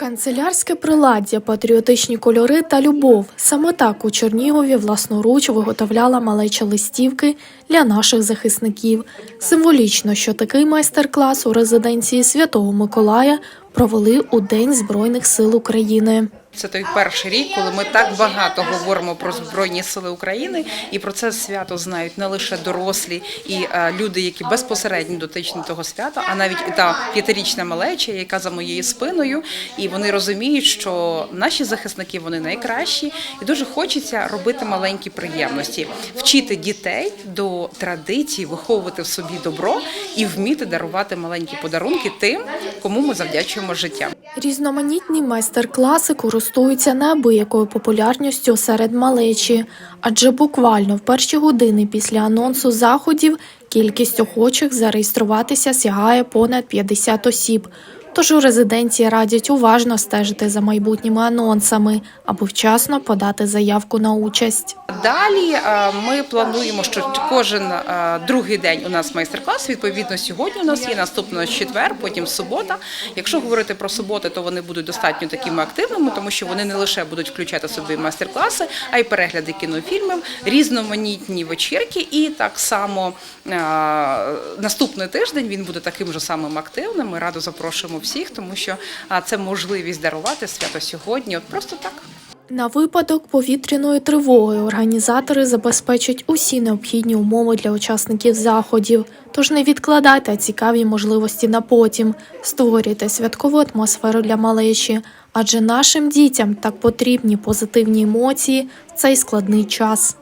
Канцелярське приладдя, патріотичні кольори та любов. Саме так у Чернігові власноруч виготовляла малеча листівки для наших захисників. Символічно, що такий майстер-клас у резиденції Святого Миколая провели у День Збройних сил України. Це той перший рік, коли ми так багато говоримо про збройні сили України, і про це свято знають не лише дорослі і е, люди, які безпосередньо дотичні того свята, а навіть та п'ятирічна малеча, яка за моєю спиною, і вони розуміють, що наші захисники вони найкращі, і дуже хочеться робити маленькі приємності, вчити дітей до традицій, виховувати в собі добро і вміти дарувати маленькі подарунки тим, кому ми завдячуємо життям. Різноманітні майстер-класи користуються неабиякою популярністю серед малечі, адже буквально в перші години після анонсу заходів кількість охочих зареєструватися сягає понад 50 осіб. Тож у резиденції радять уважно стежити за майбутніми анонсами, аби вчасно подати заявку на участь. Далі е, ми плануємо, що кожен е, другий день у нас майстер-клас. Відповідно, сьогодні у нас є наступного четвер, потім субота. Якщо говорити про суботи, то вони будуть достатньо такими активними, тому що вони не лише будуть включати собі майстер-класи, а й перегляди кінофільмів, різноманітні вечірки. І так само е, наступний тиждень він буде таким же самим активним. Ми радо запрошуємо всіх, тому що це можливість дарувати свято сьогодні. От просто так. На випадок повітряної тривоги організатори забезпечать усі необхідні умови для учасників заходів. Тож не відкладайте цікаві можливості на потім, створюйте святкову атмосферу для малечі, адже нашим дітям так потрібні позитивні емоції в цей складний час.